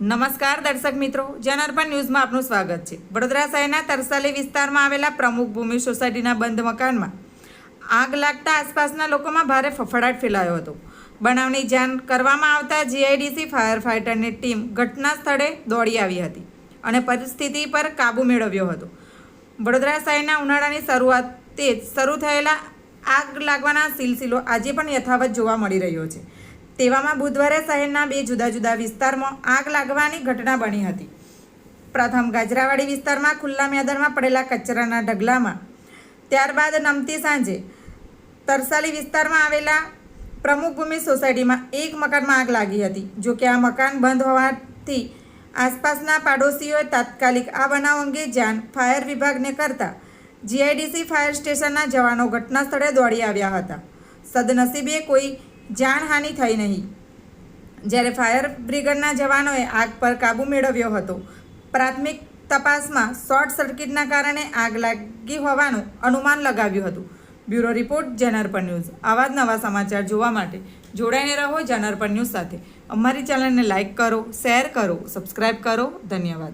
નમસ્કાર દર્શક મિત્રો, જનાર્પણ ન્યૂઝમાં આપનું સ્વાગત છે. વડોદરા શહેરના તરસાલી વિસ્તારમાં આવેલા પ્રમુખ ભૂમિ સોસાયટીના બંધ મકાનમાં આગ લાગતા આસપાસના લોકોમાં ભારે ફફડાટ ફેલાયો હતો. બનાવની જાણ કરવામાં આવતા જીઆઈડીસી ફાયર ફાઇટરની ટીમ ઘટના સ્થળે દોડી આવી હતી અને પરિસ્થિતિ પર કાબૂ મેળવ્યો હતો. વડોદરા શહેરના ઉનાળાની શરૂઆતે જ શરૂ થયેલા આગ લાગવાના સિલસિલો આજે પણ યથાવત જોવા મળી રહ્યો છે. તેવામાં બુધવારે શહેરના બે જુદા જુદા વિસ્તારમાં આગ લાગવાની ઘટના બની હતી. પ્રથમ ગાજરાવાડી વિસ્તારમાં ખુલ્લા મેદાનમાં પડેલા કચરાના ઢગલામાં. ત્યારબાદ નમતી સાંજે તરસાલી વિસ્તારમાં આવેલા પ્રમુખ ભૂમિ સોસાયટીમાં એક મકાનમાં આગ લાગી હતી. જો કે આ મકાન બંધ હોવાથી આસપાસના પાડોશીઓએ તાત્કાલિક આ બનાવ અંગે જાણ ફાયર વિભાગને કરતા જીઆઈડીસી ફાયર સ્ટેશનના જવાનો ઘટના સ્થળે દોડી આવ્યા હતા. સદનસીબે કોઈ જાનહાનિ થઈ નહીં. જ્યારે ફાયર બ્રિગેડના જવાનોએ આગ પર કાબૂ મેળવ્યો હતો, પ્રાથમિક તપાસમાં શોર્ટ સર્કિટના કારણે આગ લાગી હોવાનું અનુમાન લગાવ્યું હતું. બ્યુરો રિપોર્ટ જનરપર ન્યૂઝ. આવા જ નવા સમાચાર જોવા માટે જોડાઈને રહો જનરપર ન્યૂઝ સાથે. અમારી ચેનલને લાઇક કરો, શેર કરો સબસ્ક્રાઈબ કરો. ધન્યવાદ.